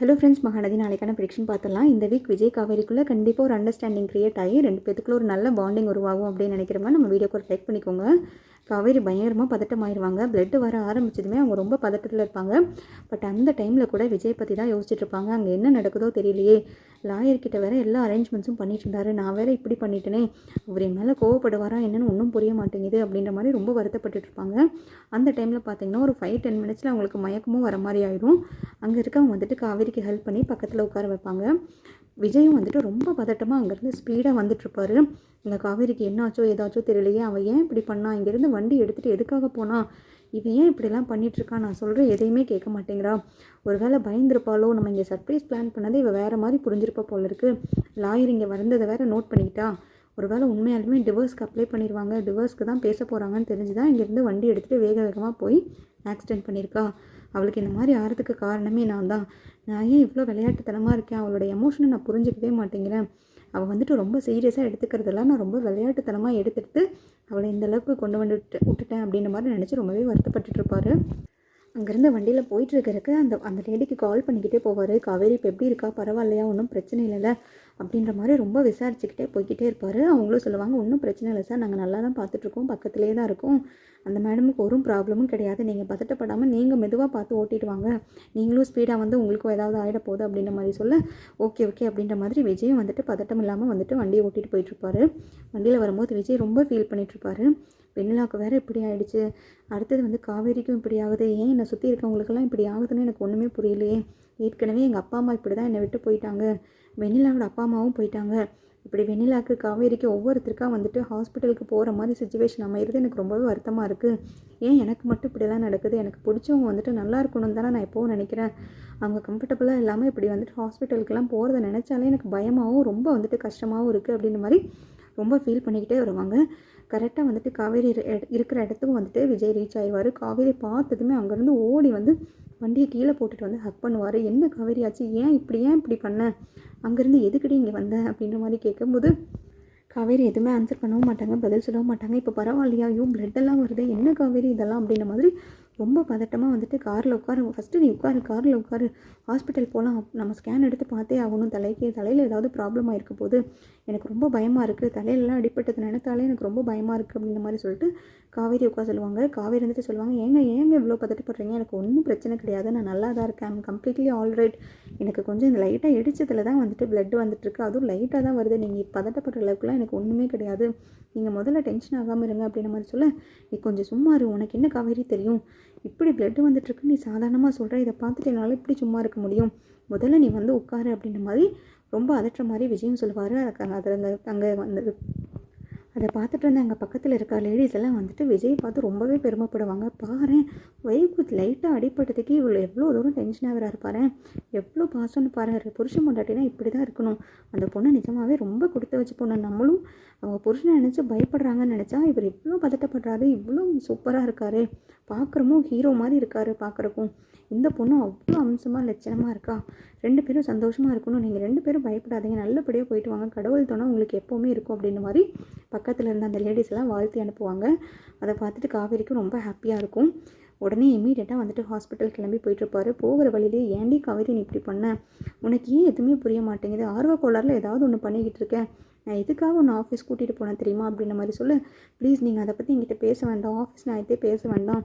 Hello friends Mahanadi நாளைக்கான prediction பார்த்துலாம் இந்த வீக் விஜய் காவேரிக்குள்ளே கண்டிப்பாக ஒரு அண்டர்ஸ்டாண்டிங் க்ரியேட் ஆகி ரெண்டு பேத்துக்குள்ள ஒரு நல்ல பாண்டிங் உருவாகும் அப்படின்னு நினைக்கிறவங்க நம்ம வீடியோக்கு ஒரு லைக் பண்ணிக்கோங்க. காவேரி பயங்கரமாக பதட்டமாயிருவாங்க. பிளட்டு வர ஆரம்பிச்சதுமே அவங்க ரொம்ப பதட்டத்தில் இருப்பாங்க. பட் அந்த டைமில் கூட விஜய் பற்றி தான் யோசிச்சுட்டு இருப்பாங்க அங்கே என்ன நடக்குதோ தெரியலையே. லாயர்கிட்ட வேற எல்லா அரேஞ்ச்மெண்ட்ஸும் பண்ணிட்டு இருந்தாரு நான் வேற இப்படி பண்ணிட்டேனே. அவர் என் மேலே கோவப்படுவாரா என்னன்னு ஒன்றும் புரிய மாட்டேங்குது அப்படின்ற மாதிரி ரொம்ப வருத்தப்பட்டுட்டு இருப்பாங்க அந்த டைமில் பார்த்தீங்கன்னா ஒரு ஃபைவ் டென் மினிட்ஸில் அவங்களுக்கு மயக்கமும் வர மாதிரி ஆயிடும். அங்கே இருக்கவங்க வந்துட்டு காவேரிக்கு ஹெல்ப் பண்ணி பக்கத்தில் உட்கார வைப்பாங்க. விஜயும் வந்துட்டு ரொம்ப பதட்டமாக அங்கேருந்து ஸ்பீடாக வந்துட்டுருப்பாரு. இந்த காவேரிக்கு என்னாச்சோ ஏதாச்சோ தெரியலையே அவன் ஏன் இப்படி பண்ணா? இங்கேருந்து வண்டி எடுத்துகிட்டு எதுக்காக போனா? இவன் ஏன் இப்படிலாம் பண்ணிகிட்ருக்கா நான் சொல்கிறேன் எதையுமே கேட்க மாட்டேங்கிறா. ஒரு வேளை பயந்துருப்பாளோ? நம்ம இங்கே சர்ப்ரைஸ் பிளான் பண்ணதை இவள் வேறு மாதிரி புரிஞ்சிருப்பா போல இருக்குது லாயர் இங்கே வந்ததை வேற நோட் பண்ணிக்கிட்டா. ஒரு வேளை உண்மையாலுமே டிவோர்ஸ்க்கு அப்ளை பண்ணிடுவாங்க டிவோர்ஸ்க்கு தான் பேச போகிறாங்கன்னு தெரிஞ்சு தான் இங்கேருந்து வண்டி எடுத்துகிட்டு வேக வேகமாக போய் ஆக்சிடென்ட் பண்ணியிருக்கா. அவளுக்கு இந்த மாதிரி ஆகிறதுக்கு காரணமே நான் தான். நான் ஏன் இவ்வளோ விளையாட்டுத்தனமாக இருக்கேன்? அவளோட எமோஷனை நான் புரிஞ்சுக்கவே மாட்டேங்கிறேன். அவள் வந்துட்டு ரொம்ப சீரியஸாக எடுத்துக்கிறதெல்லாம் நான் ரொம்ப விளையாட்டுத்தனமாக எடுத்துகிட்டு அவளை இந்த அளவுக்கு கொண்டு வந்துட்டு விட்டுட்டேன் அப்படின்ற மாதிரி நினச்சி ரொம்பவே வருத்தப்பட்டுட்டு இருப்பார். அங்கேருந்து வண்டியில் போயிட்டுருக்கிறதுக்கு அந்த அந்த லேடிக்கு கால் பண்ணிக்கிட்டே போவார். காவேரி இப்போ எப்படி இருக்கா? பரவாயில்லையா? ஒன்றும் பிரச்சனை இல்லைல்ல. அப்படின்ற மாதிரி ரொம்ப விசாரிச்சுக்கிட்டே போய்கிட்டே இருப்பார். அவங்களும் சொல்லுவாங்க ஒன்றும் பிரச்சனை இல்லை சார். நாங்கள் நல்லா தான் பார்த்துட்ருக்கோம். பக்கத்துலேயே தான் இருக்கோம். அந்த மேடமுக்கு ஒரு ப்ராப்ளமும் கிடையாது. நீங்கள் பதட்டப்படாமல் நீங்கள் மெதுவாக பார்த்து ஓட்டிட்டு வாங்க. நீங்களும் ஸ்பீடாக வந்து உங்களுக்கும் ஏதாவது ஆகிட போகுது அப்படின்ற மாதிரி சொல்ல ஓகே ஓகே அப்படின்ற மாதிரி விஜயும் வந்துட்டு பதட்டம் இல்லாமல் வந்துட்டு வண்டியை ஓட்டிகிட்டு போயிட்டுருப்பாரு வண்டியில் வரும்போது விஜய் ரொம்ப ஃபீல் பண்ணிகிட்ருப்பாரு வெண்ணிலாவுக்கு வேறு இப்படி ஆயிடுச்சு. அடுத்தது வந்து காவேரிக்கும் இப்படி ஆகுது. ஏன் என்னை சுற்றி இருக்கவங்களுக்கெல்லாம் இப்படி ஆகுதுன்னு எனக்கு ஒன்றுமே புரியலையே. ஏற்கனவே எங்கள் அப்பா அம்மா இப்படி தான் என்னை விட்டு போயிட்டாங்க. வெண்ணிலாவோட அப்பா அம்மாவும் போயிட்டாங்க. இப்படி வெண்ணிலாக்கு காவேரிக்கு ஒவ்வொருத்தருக்கா வந்துட்டு ஹாஸ்பிட்டலுக்கு போகிற மாதிரி சுச்சுவேஷன் அமையிறது எனக்கு ரொம்பவே வருத்தமாக இருக்குது ஏன் எனக்கு மட்டும் இப்படிலாம் நடக்குது? எனக்கு பிடிச்சவங்க வந்துட்டு நல்லா இருக்கணும்னு தானே நான் எப்போவும் நினைக்கிறேன். அவங்க கம்ஃபர்டபுளாக இல்லாமல் இப்படி வந்துட்டு ஹாஸ்பிட்டலுக்கெல்லாம் போகிறத நினச்சாலே எனக்கு பயமாகவும் ரொம்ப வந்துட்டு கஷ்டமாகவும் இருக்குது அப்படின்ற மாதிரி ரொம்ப ஃபீல் பண்ணிக்கிட்டே வருவாங்க. கரெக்டாக வந்துட்டு காவேரி இருக்கிற இடத்துக்கும் வந்துட்டு விஜய் ரீச் ஆயிடுவார் காவேரி பார்த்ததுமே அங்கேருந்து ஓடி வந்து வண்டியை கீழே போட்டுட்டு வந்து ஹக் பண்ணுவார். என்ன காவேரி ஆச்சு? ஏன் இப்படி ஏன் இப்படி பண்ண? அங்கேருந்து எதுக்கடி இங்கே வந்த? அப்படின்ற மாதிரி கேட்கும்போது காவேரி எதுவுமே ஆன்சர் பண்ணவும் மாட்டாங்க பதில் சொல்லவும் மாட்டாங்க. இப்போ பரவாயில்லையா? ஐயோ blood எல்லாம் வருது என்ன காவேரி இதெல்லாம்? அப்படின்ற மாதிரி ரொம்ப பதட்டமாக வந்துட்டு காரில் உட்காரு. ஃபஸ்ட்டு நீ உட்காரு காரில் உட்காரு. ஹாஸ்பிட்டல் போகலாம் நம்ம ஸ்கேன் எடுத்து பார்த்தே ஆகணும். தலைக்கு தலையில் ஏதாவது ப்ராப்ளம் ஆயிருக்க போது எனக்கு ரொம்ப பயமாக இருக்குது தலையிலலாம் அடிப்பட்டது நினைத்தாலே எனக்கு ரொம்ப பயமாக இருக்குது அப்படின்ற மாதிரி சொல்லிட்டு காவேரி உட்கார சொல்லுவாங்க. காவேரி வந்துட்டு சொல்லுவாங்க ஏங்க ஏங்க இவ்வளோ பதட்டப்படுறீங்க? எனக்கு ஒன்றும் பிரச்சனை கிடையாது. நான் நல்லா தான் இருக்கேன் ஐம் கம்ப்ளீட்லி ஆல்ரைட் எனக்கு கொஞ்சம் இந்த லைட்டாக இடிச்சதில் தான் வந்துட்டு பிளட் வந்துட்டுருக்கு அதுவும் லைட்டாக தான் வருது. நீங்கள் பதட்டப்படுற அளவுக்குலாம் எனக்கு ஒன்றுமே கிடையாது. நீங்கள் முதல்ல டென்ஷன் ஆகாமல் இருங்க அப்படின்ற மாதிரி சொல்ல நீ கொஞ்சம் சும்மா இரு. உனக்கு என்ன காவேரி தெரியும்? இப்படி பிளட்டு வந்துட்டுருக்கு நீ சாதாரணமாக சொல்கிற இதை பார்த்துட்டு என்னால் இப்படி சும்மா இருக்க முடியும். முதல்ல நீ வந்து உட்காரு அப்படின்ற மாதிரி ரொம்ப அதட்டுற மாதிரி விஜயம் சொல்லுவார். அதில் அங்கே அங்கே வந்து அதை பார்த்துட்டு இருந்த அங்கே பக்கத்தில் இருக்க லேடிஸ் எல்லாம் வந்துட்டு விஜய் பார்த்து ரொம்பவே பெருமைப்படுவாங்க. பாரு வைப்பு லைட்டாக அடிப்பட்டதுக்கு இவ்வளோ எவ்வளோ தூரம் டென்ஷன் ஆகிறாரு பாரு எவ்வளோ பாசம்னு பாரு புருஷன் பொண்டாட்டினா இப்படி தான் இருக்கணும். அந்த பொண்ணு நிஜமாகவே ரொம்ப கொடுத்து வச்சு பொண்ணு. நம்மளும் அவங்க புருஷனை நினச்சி பயப்படுறாங்கன்னு நினச்சா இவர் இவ்வளோ பதட்டப்படுறாரு இவ்வளோ சூப்பராக இருக்காரு. பார்க்குறமும் ஹீரோ மாதிரி இருக்காரு பார்க்குறக்கும் இந்த பொண்ணு அவ்வளோ அம்சமாக லட்சணமாக இருக்கா? ரெண்டு பேரும் சந்தோஷமாக இருக்கணும். நீங்கள் ரெண்டு பேரும் பயப்படாதீங்க. நல்லபடியாக போயிட்டு வாங்க. கடவுள் துணை உங்களுக்கு எப்போவுமே இருக்கும் அப்படின்ற மாதிரி பக்கத்தில் இருந்த அந்த லேடிஸ் எல்லாம் வாழ்த்தி அனுப்புவாங்க. அதை பார்த்துட்டு காவேரிக்கும் ரொம்ப ஹாப்பியாக இருக்கும். உடனே இமீடியட்டாக வந்துட்டு ஹாஸ்பிட்டல் கிளம்பி போயிட்டுருப்பாரு போகிற வழியிலே ஏன்டி காவேரி நீ இப்படி பண்ண? உனக்கு ஏன் எதுவுமே புரிய மாட்டேங்குது? ஆர்வ கோளாறில் ஏதாவது ஒன்று பண்ணிக்கிட்டு இருக்கேன் நான் எதுக்காக ஒன்று ஆஃபீஸ் கூட்டிகிட்டு போனேன் தெரியுமா அப்படின்ற மாதிரி சொல்ல. ப்ளீஸ் நீங்கள் அதை பற்றி என்கிட்ட பேச வேண்டாம். ஆஃபீஸ் நான் எதே பேச வேண்டாம்.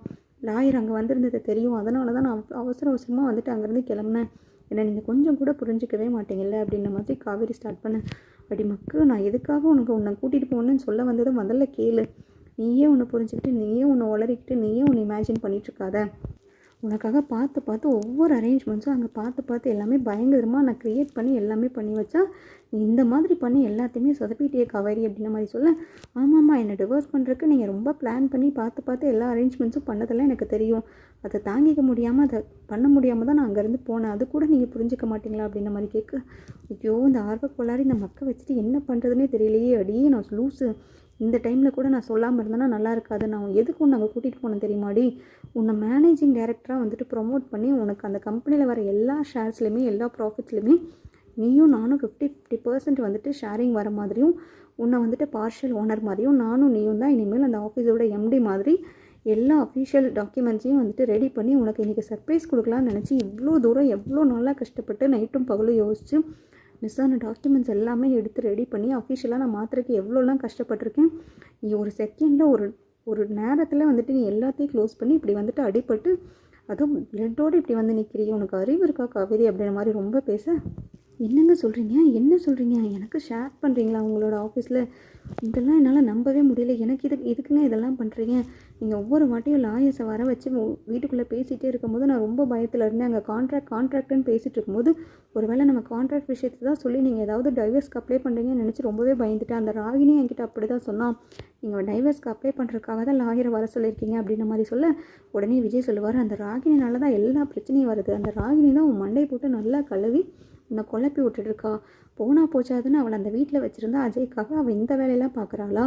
லாயர் அங்கே வந்திருந்தது தெரியும். அதனால தான் நான் அவசர அவசரமாக வந்துட்டு அங்கேருந்து கிளம்புனேன். என்னை நீங்கள் கொஞ்சம் கூட புரிஞ்சிக்கவே மாட்டீங்கல்ல அப்படின்ற மாதிரி காவேரி ஸ்டார்ட் பண்ணேன். அப்படி மக்கு நான் எதுக்காக உனக்கு உன்னை கூட்டிகிட்டு போகணுன்னு சொல்ல வந்ததை முதல்ல கேளு. நீயே ஒன்று புரிஞ்சுக்கிட்டு நீயே ஒன்று உளறிக்கிட்டு நீயே ஒன்று இமேஜின் பண்ணிகிட்ருக்காத உனக்காக பார்த்து பார்த்து ஒவ்வொரு அரேஞ்ச்மெண்ட்ஸும் அங்கே பார்த்து பார்த்து எல்லாமே பயங்கரமாக நான் க்ரியேட் பண்ணி எல்லாமே பண்ணி வச்சா நீ இந்த மாதிரி பண்ணி எல்லாத்தையுமே சொதப்பிட்டே கவரி அப்படின்ற மாதிரி சொல்ல. ஆமாம்மா என்னை டிவோர்ஸ் பண்ணுறதுக்கு நீங்கள் ரொம்ப பிளான் பண்ணி பார்த்து பார்த்து எல்லா அரேஞ்ச்மெண்ட்ஸும் பண்ணதெல்லாம் எனக்கு தெரியும். அதை தாங்கிக்க முடியாமல் அதை பண்ண முடியாமல் தான் நான் அங்கேருந்து போனேன். அது கூட நீங்கள் புரிஞ்சிக்க மாட்டீங்களா அப்படின்ற மாதிரி கேட்க ஐயோ இந்த ஆர்வக்கோளாறு இந்த மக்கள் வச்சுட்டு என்ன பண்ணுறதுனே தெரியலையே அடியே நான் லூஸு இந்த டைமில் கூட நான் சொல்லாமல் இருந்தேன்னா நல்லா இருக்காது. நான் எதுக்கு உன்னை அங்கே கூட்டிகிட்டு போனேன் தெரியுமாடி? உன்னை மேனேஜிங் டைரக்டராக வந்துட்டு ப்ரொமோட் பண்ணி உனக்கு அந்த கம்பெனியில் வர எல்லா ஷேர்ஸ்லையுமே எல்லா ப்ராஃபிட்ஸ்லையுமே நீயும் நானும் ஃபிஃப்டி ஃபிஃப்டி பர்சன்ட் வந்துட்டு ஷேரிங் வர மாதிரியும் உன்னை வந்துட்டு பார்ஷியல் ஓனர் மாதிரியும் நானும் நீயும் தான் இனிமேல் அந்த ஆஃபீஸோட எம்டி மாதிரி எல்லா அஃபீஷியல் டாக்குமெண்ட்ஸையும் வந்துட்டு ரெடி பண்ணி உனக்கு இன்றைக்கி சர்ப்ரைஸ் கொடுக்கலான்னு நினச்சி இவ்வளோ தூரம் எவ்வளோ நாளாக கஷ்டப்பட்டு நைட்டும் பகலும் யோசித்து மிஸ் ஆன டாக்குமெண்ட்ஸ் எல்லாமே எடுத்து ரெடி பண்ணி அஃபிஷியலாக நான் மாத்திரைக்கு எவ்வளோலாம் கஷ்டப்பட்டிருக்கேன்? நீ ஒரு செகண்டில் ஒரு ஒரு நேரத்தில் வந்துட்டு நீ எல்லாத்தையும் க்ளோஸ் பண்ணி இப்படி வந்துட்டு அடிபட்டு அதுவும் பிளட்டோடு இப்படி வந்து நிற்கிறீ உனக்கு அறிவு இருக்கா காவேரி அப்படின்ற மாதிரி ரொம்ப பேச? என்னங்க சொல்கிறீங்க என்ன சொல்கிறீங்க எனக்கு ஷேர் பண்ணுறீங்களா உங்களோட ஆஃபீஸில் இதெல்லாம் என்னால் நம்பவே முடியல. எனக்கு இது இதுக்குங்க இதெல்லாம் பண்ணுறீங்க நீங்கள் ஒவ்வொரு வாட்டியும் லாயர்ஸை வர வச்சு வீட்டுக்குள்ளே பேசிகிட்டே இருக்கும்போது நான் ரொம்ப பயத்தில் இருந்தேன். அங்கே கான்ட்ராக்ட் கான்ட்ராக்ட்னு பேசிகிட்டு இருக்கும்போது ஒருவேளை நம்ம கான்ட்ராக்ட் விஷயத்தை தான் சொல்லி நீங்கள் ஏதாவது டைவர்ஸ்க்கு அப்ளை பண்ணுறீங்கன்னு நினச்சி ரொம்பவே பயந்துட்டேன். அந்த ராகினி என்கிட்ட அப்படி தான் சொன்னான் நீங்கள் டைவர்ஸ்க்கு அப்ளை பண்ணுறதுக்காக தான் லாயரை வர சொல்லியிருக்கீங்க அப்படின்ற மாதிரி சொல்ல உடனே விஜய் சொல்லுவார். அந்த ராகினினால தான் எல்லா பிரச்சனையும் வருது. அந்த ராகினி தான் உன் மண்டை போட்டு நல்லா கழுவி உன்னை குழப்பி விட்டுட்டுருக்கா போனால் போச்சாதுன்னு அவளை அந்த வீட்டில் வச்சுருந்தா அஜய்க்காக அவள் இந்த வேலையெல்லாம் பார்க்குறாளா?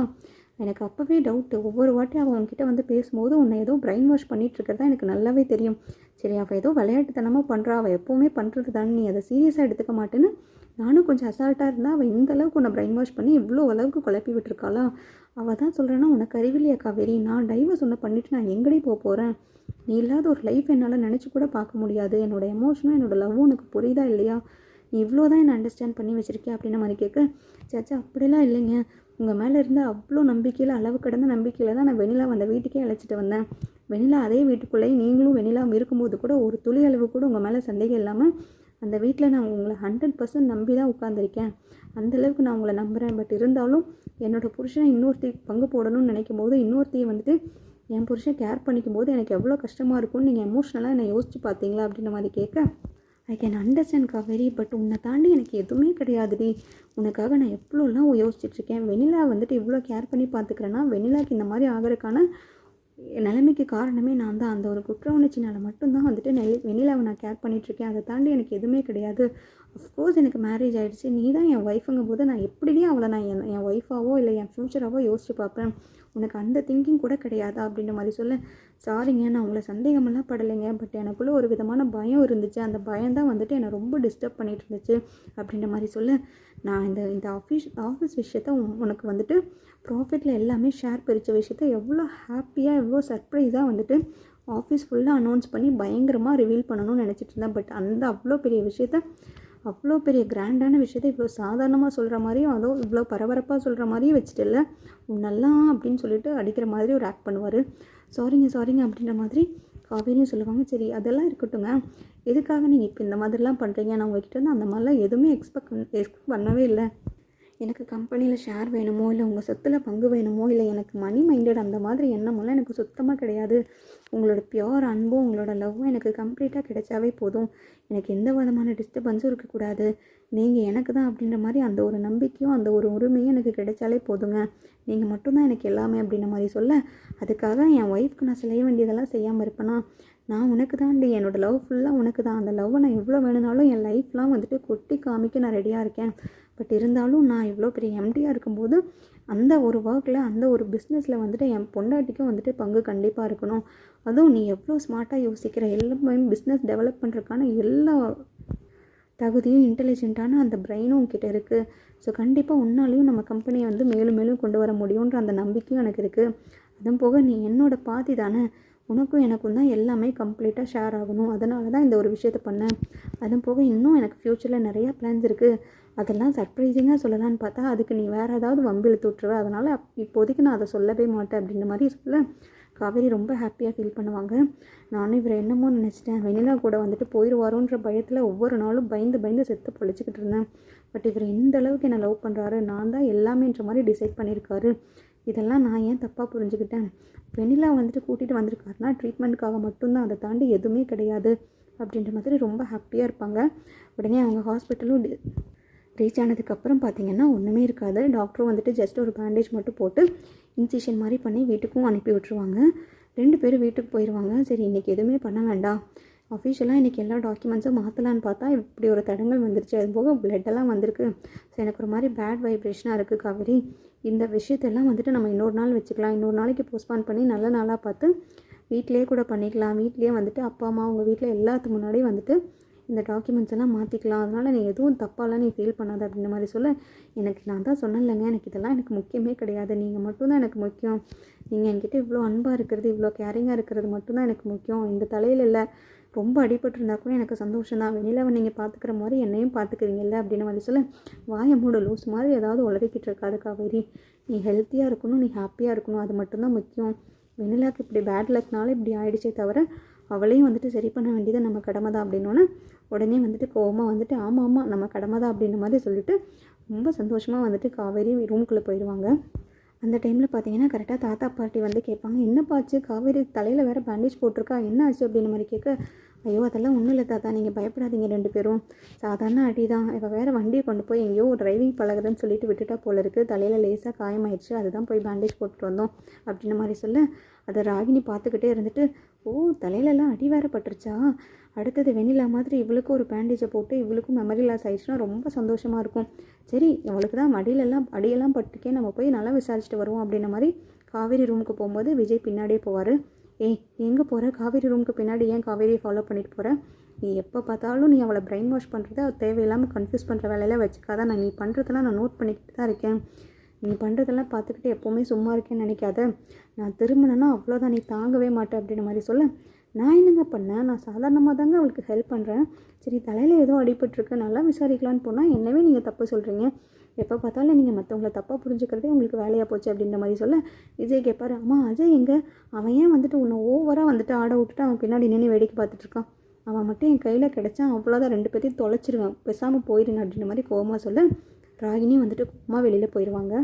எனக்கு அப்போவே டவுட்டு ஒவ்வொரு வாட்டி அவள் உன்கிட்ட வந்து பேசும்போது உன்னை ஏதோ பிரெயின் வாஷ் பண்ணிட்டு எனக்கு நல்லாவே தெரியும். சரி அவள் ஏதோ விளையாட்டுத்தனமாக பண்ணுறா அவள் எப்போவுமே பண்ணுறது தானே நீ அதை சீரியஸாக எடுத்துக்க மாட்டேன்னு நானும் கொஞ்சம் அசால்ட்டாக இருந்தால் அவள் இந்த அளவுக்கு உன்னை பிரெயின் வாஷ் பண்ணி இவ்வளோ அளவுக்கு குழப்பி விட்டுருக்காளா? அவள் தான் சொல்கிறேன்னா உனக்கு அறிவில்லையா காவேரி நான் டைவர்ஸ் ஒன்று பண்ணிவிட்டு நான் எங்கடி போக போகிறேன் நீ இல்லாத ஒரு லைஃப் என்னால் நினச்சி கூட பார்க்க முடியாது. என்னோட எமோஷனும் என்னோடய லவ்வும் உனக்கு புரியுதா இல்லையா? இவ்வளோ தான் என்னை அண்டர்ஸ்டாண்ட் பண்ணி வச்சுருக்கேன் அப்படின்னு மாதிரி கேட்க சேச்சா அப்படிலாம் இல்லைங்க. உங்கள் மேலே இருந்த அவ்வளோ நம்பிக்கையில் அளவு கடந்த நம்பிக்கையில் தான் நான் வெண்ணிலா வந்த வீட்டுக்கே அழைச்சிட்டு வந்தேன். வெண்ணிலா அதே வீட்டுக்குள்ளேயே நீங்களும் வெண்ணிலாவும் இருக்கும்போது கூட ஒரு துளி அளவு கூட உங்கள் மேலே சந்தேகம் இல்லாமல் அந்த வீட்டில் நான் உங்களை ஹண்ட்ரட் பர்சன்ட் நம்பி தான் உட்காந்துருக்கேன் அந்தளவுக்கு நான் உங்களை நம்புகிறேன் பட் இருந்தாலும் என்னோட புருஷனை இன்னொருத்தி பங்கு போடணும்னு நினைக்கும் போது இன்னொருத்தையும் வந்துட்டு என் புருஷன் கேர் பண்ணிக்கும் போது எனக்கு எவ்வளோ கஷ்டமாக இருக்கும்னு நீங்கள் எமோஷ்னலாக என்னை யோசிச்சு பார்த்தீங்களா? அப்படின்ற மாதிரி கேட்க I can understand Kaveri but உன்னை தாண்டி எனக்கு எதுவுமே கிடையாதுடி. உனக்காக நான் எவ்வளோலாம் யோசிச்சுட்ருக்கேன் வெண்ணிலா வந்துட்டு இவ்வளோ கேர் பண்ணி பார்த்துக்கிறேன்னா வெண்ணிலாக்கு இந்த மாதிரி ஆகிறதுக்கான நிலைமைக்கு காரணமே நான் தான். அந்த ஒரு குற்ற உணர்ச்சினால் மட்டும்தான் வந்துட்டு நெல் வெண்ணிலாவை நான் கேர் பண்ணிகிட்ருக்கேன் அதை தாண்டி எனக்கு எதுவுமே கிடையாது. அஃப்கோர்ஸ் எனக்கு மேரேஜ் ஆகிடுச்சு நீ தான் என் ஒய்ஃபுங்கும் போது நான் எப்படியும் அவளை நான் என் என் ஒய்ஃபாவோ இல்லை என் ஃப்யூச்சராகவோ யோசிச்சு பார்ப்பேன். உனக்கு அந்த திங்கிங் கூட கிடையாதா அப்படின்ற மாதிரி சொல்ல சாரிங்க நான் உங்களை சந்தேகமெல்லாம் படலைங்க. பட் எனக்குள்ளே ஒரு விதமான பயம் இருந்துச்சு. அந்த பயம் தான் வந்துட்டு என்னை ரொம்ப டிஸ்டர்ப் பண்ணிகிட்டு இருந்துச்சு அப்படின்ற மாதிரி சொல்ல நான் இந்த இந்த ஆஃபீஸ் ஆஃபீஸ் விஷயத்த உனக்கு வந்துட்டு ப்ராஃபிட்டில் எல்லாமே ஷேர் பிரித்த விஷயத்த எவ்வளோ ஹாப்பியாக எவ்வளோ சர்ப்ரைஸாக வந்துட்டு ஆஃபீஸ் ஃபுல்லாக அனௌன்ஸ் பண்ணி பயங்கரமாக ரிவீல் பண்ணணும்னு நினச்சிட்டு இருந்தேன். பட் அந்த அவ்வளோ பெரிய விஷயத்த அவ்வளோ பெரிய கிராண்டான விஷயத்த இவ்வளோ சாதாரணமாக சொல்கிற மாதிரியும் அதோ இவ்வளோ பரபரப்பாக சொல்கிற மாதிரியும் வச்சுட்டு இல்லை நல்லா அப்படின்னு சொல்லிட்டு அடிக்கிற மாதிரி ஒரு ஆக்ட் பண்ணுவார். சாரிங்க சாரிங்க அப்படின்ற மாதிரி காவேரியும் சொல்லுவாங்க. சரி அதெல்லாம் இருக்கட்டுங்க. எதுக்காக நீங்கள் இப்போ இந்த மாதிரிலாம் பண்ணுறீங்க நான் உங்ககிட்ட வந்து அந்த மாதிரிலாம் எதுவுமே எக்ஸ்பெக்ட் எக்ஸ்பெக்ட் பண்ணவே இல்லை. எனக்கு கம்பெனியில் ஷேர் வேணுமோ இல்லை உங்கள் சொத்தில் பங்கு வேணுமோ இல்லை எனக்கு மணி மைண்டட் அந்த மாதிரி எண்ணமெல்லாம் எனக்கு சுத்தமாக கிடையாது. உங்களோட பியோர் அன்பும் உங்களோட லவ்வும் எனக்கு கம்ப்ளீட்டாக கிடைச்சாவே போதும். எனக்கு எந்த விதமான டிஸ்டர்பன்ஸும் இருக்கக்கூடாது. நீங்கள் எனக்கு தான் அப்படின்ற மாதிரி அந்த ஒரு நம்பிக்கையும் அந்த ஒரு உரிமையும் எனக்கு கிடைச்சாலே போதுங்க. நீங்கள் மட்டும்தான் எனக்கு எல்லாமே அப்படின்ற மாதிரி சொல்ல அதுக்காக என் ஒய்ஃப்க்கு நான் செய்ய வேண்டியதெல்லாம் செய்யாமல் இருப்பேனா? நான் உனக்கு தான்டி என்னோட லவ் ஃபுல்லாக உனக்கு தான். அந்த லவ்வை நான் எவ்வளோ வேணும்னாலும் என் லைஃப்லாம் வந்துட்டு கொட்டி காமிக்க நான் ரெடியாக இருக்கேன். பட் இருந்தாலும் நான் இவ்வளோ பெரிய எம்டியாக இருக்கும்போது அந்த ஒரு ஒர்க்கில் அந்த ஒரு பிஸ்னஸில் வந்துட்டு என் பொண்டாட்டிக்கும் வந்துட்டு பங்கு கண்டிப்பாக இருக்கணும். அதுவும் நீ எவ்வளோ ஸ்மார்ட்டாக யோசிக்கிற எல்லாமே பிஸ்னஸ் டெவலப் பண்ணுறதுக்கான எல்லா தகுதியும் இன்டெலிஜென்ட்டான அந்த பிரெயினும் உங்ககிட்ட இருக்குது ஸோ கண்டிப்பாக உன்னாலையும் நம்ம கம்பெனியை வந்து மேலும் மேலும் கொண்டு வர முடியுன்ற அந்த நம்பிக்கையும் எனக்கு இருக்குது அதுவும் போக நீ என்னோட பாதி தானே. உனக்கும் எனக்கும் தான் எல்லாமே கம்ப்ளீட்டாக ஷேர் ஆகணும். அதனால தான் இந்த ஒரு விஷயத்த பண்ணேன். அதுவும் போக இன்னும் எனக்கு ஃப்யூச்சரில் நிறையா பிளான்ஸ் இருக்குது அதெல்லாம் சர்ப்ரைசிங்காக சொல்லலான்னு பார்த்தா அதுக்கு நீ வேறு ஏதாவது வம்பிழுத்து விட்ருவ அதனால் இப்போதைக்கு நான் அதை சொல்லவே மாட்டேன் அப்படின்ற மாதிரி சொல்ல காவேரி ரொம்ப ஹாப்பியாக ஃபீல் பண்ணுவாங்க. நானும் இவரை என்னமோ நினச்சிட்டேன். வெண்ணிலா கூட வந்துட்டு போயிடுவாரோன்ற பயத்தில் ஒவ்வொரு நாளும் பயந்து பயந்து செத்து பொழிச்சிக்கிட்டு இருந்தேன். பட் இவர் இந்த அளவுக்கு என்னை லவ் பண்ணுறாரு நான் தான் எல்லாமேன்ற மாதிரி டிசைட் பண்ணியிருக்காரு. இதெல்லாம் நான் ஏன் தப்பாக புரிஞ்சுக்கிட்டேன்? வெண்ணிலா வந்துட்டு கூட்டிகிட்டு வந்திருக்காருனா ட்ரீட்மெண்ட்டுக்காக மட்டும்தான். அதை தாண்டி எதுவுமே கிடையாது. அப்படின்ற மாதிரி ரொம்ப ஹாப்பியாக இருப்பாங்க. உடனே அவங்க ஹாஸ்பிட்டலும் ரீச் ஆனதுக்கப்புறம் பார்த்தீங்கன்னா ஒன்றுமே இருக்காது. டாக்டரும் வந்துட்டு ஜஸ்ட் ஒரு பேண்டேஜ் மட்டும் போட்டு இன்சிஷன் மாதிரி பண்ணி வீட்டுக்கும் அனுப்பி விட்டுருவாங்க. ரெண்டு பேரும் வீட்டுக்கு போயிடுவாங்க சரி இன்றைக்கி எதுவுமே பண்ண வேண்டாம். அஃபிஷியலாக இன்றைக்கி எல்லா டாக்குமெண்ட்ஸும் மாற்றலான்னு பார்த்தா இப்படி ஒரு தடங்கள் வந்துருச்சு. அது போக பிளட்டெல்லாம் எல்லாம் வந்திருக்கு. ஸோ எனக்கு ஒரு மாதிரி பேட் வைப்ரேஷனாக இருக்குது காவேரி. இந்த விஷயத்தெல்லாம் வந்துட்டு நம்ம இன்னொரு நாள் வச்சுக்கலாம். இன்னொரு நாளைக்கு போஸ்ட்பான் பண்ணி நல்ல நாளாக பார்த்து வீட்டிலேயே கூட பண்ணிக்கலாம். வீட்லேயே வந்துட்டு அப்பா அம்மா உங்கள் வீட்டில் எல்லாத்துக்கு முன்னாடியும் வந்துட்டு இந்த டாக்குமெண்ட்ஸ் எல்லாம் மாற்றிக்கலாம் அதனால் நீ எதுவும் தப்பாலாம் நீ ஃபீல் பண்ணாத அப்படின்ற மாதிரி சொல்ல. எனக்கு நான் தான் சொன்னேன்லங்க. எனக்கு இதெல்லாம் எனக்கு முக்கியமே கிடையாது. நீங்கள் மட்டும்தான் எனக்கு முக்கியம். நீங்கள் என்கிட்ட இவ்வளோ அன்பாக இருக்கிறது இவ்வளோ கேரிங்காக இருக்கிறது மட்டும்தான் எனக்கு முக்கியம். இந்த தலையில் இல்லை. ரொம்ப அடிபட்டிருந்தா கூட எனக்கு சந்தோஷம் தான் வெளியில் நீங்கள் பார்த்துக்கிற மாதிரி என்னையும் பார்த்துக்குறீங்கல்ல அப்படின்னு வந்து சொல்ல. வாயை மூட லூஸ் மாதிரி ஏதாவது உளறிக்கிட்டு இருக்காது காவேரி. நீ ஹெல்த்தியாக இருக்கணும் நீ ஹாப்பியாக இருக்கணும் அது மட்டும்தான் முக்கியம். வெண்ணிலாக்கு இப்படி பேட் லக்னால இப்படி ஆயிடுச்சே தவிர அவளையும் வந்துட்டு சரி பண்ண வேண்டியது நம்ம கடமை தான் அப்படின்னோன்னே உடனே வந்துட்டு கோவமாக வந்துட்டு ஆமாம் ஆமாம் நம்ம கடமை தான் அப்படின்ற மாதிரி சொல்லிட்டு ரொம்ப சந்தோஷமாக வந்துட்டு காவேரி ரூம்குள்ளே போயிடுவாங்க அந்த டைமில் பார்த்தீங்கன்னா கரெக்டாக தாத்தா பாட்டி வந்து கேட்பாங்க என்னப்பாச்சு காவேரி தலையில் வேறு பேண்டேஜ் போட்டிருக்கா? என்ன ஆச்சு? அப்படின்ற மாதிரி கேட்க ஐயோ அதெல்லாம் ஒன்றும் இல்லை தாத்தா நீங்கள் பயப்படாதீங்க ரெண்டு பேரும். சாதாரண அடி தான். இப்போ வேறு வண்டியை கொண்டு போய் எங்கேயோ டிரைவிங் பழகுதுன்னு சொல்லிட்டு விட்டுட்டா போல இருக்குது தலையில் லேசாக காயமாயிடுச்சு அதுதான் போய் பேண்டேஜ் போட்டுட்டு வந்தோம். அப்படின்ற மாதிரி சொல்ல அதை ராகினி பார்த்துக்கிட்டே இருந்துட்டு ஓ தலையிலலாம் அடி வேற பட்டுருச்சா அடுத்தது வெண்ணிலா மாதிரி இவளுக்கும் ஒரு பேண்டேஜை போட்டு இவளுக்கும் மெமரி லாஸ் ஆயிடுச்சுன்னா ரொம்ப சந்தோஷமாக இருக்கும். சரி அவளுக்கு தான் மடியிலெல்லாம் அடியெல்லாம் பட்டுக்கே நம்ம போய் நல்லா விசாரிச்சுட்டு வருவோம் அப்படின்ன மாதிரி காவேரி ரூமுக்கு போகும்போது விஜய் பின்னாடியே போவார். ஏய் எங்கே போகிற காவேரி ரூமுக்கு பின்னாடி ஏன் காவேரியை ஃபாலோ பண்ணிட்டு போகிற நீ எப்போ பார்த்தாலும் நீ அவளை பிரெயின் வாஷ் பண்ணுறத தேவையில்லாமல் கன்ஃபியூஸ் பண்ணுற வேலையில வச்சுக்காத. நான் நீ பண்ணுறதெல்லாம் நான் நோட் பண்ணிக்கிட்டு தான் இருக்கேன். நீ பண்ணுறதெல்லாம் பார்த்துக்கிட்டு எப்போவுமே சும்மா இருக்கேன்னு நினைக்காத. நான் திரும்பினேன்னா அவ்வளோதான் நீ தாங்கவே மாட்டேன் அப்படின்ற மாதிரி சொல்ல. நான் என்னங்க பண்ணேன்? நான் சாதாரணமாக தாங்க அவளுக்கு ஹெல்ப் பண்ணுறேன் சரி தலையில் ஏதோ அடிபட்டுருக்கு நல்லா விசாரிக்கலான்னு போனால் என்னவே நீங்கள் தப்பு சொல்கிறீங்க எப்போ பார்த்தாலும் நீங்கள் மற்றவங்கள தப்பாக புரிஞ்சுக்கிறதே உங்களுக்கு வேலையாக போச்சு அப்படின்ற மாதிரி சொல்ல. விஜய் கேட்பாரு அம்மா அஜய் எங்கே? அவன் ஏன் வந்துட்டு உன்னை ஓவராக வந்துட்டு ஆட விட்டுட்டு அவன் பின்னாடி நின்று வேடிக்கை பார்த்துட்ருக்கான் அவன் மட்டும் என் கையில் கிடச்சான் அவ்வளோதான் ரெண்டு பேர்த்தையும் தொலைச்சிருவேன். பேசாமல் போயிருங்க அப்படின்ற மாதிரி கோவமாக சொல்ல. ராகினி வந்துட்டு கோவமாக வெளியில் போயிடுவாங்க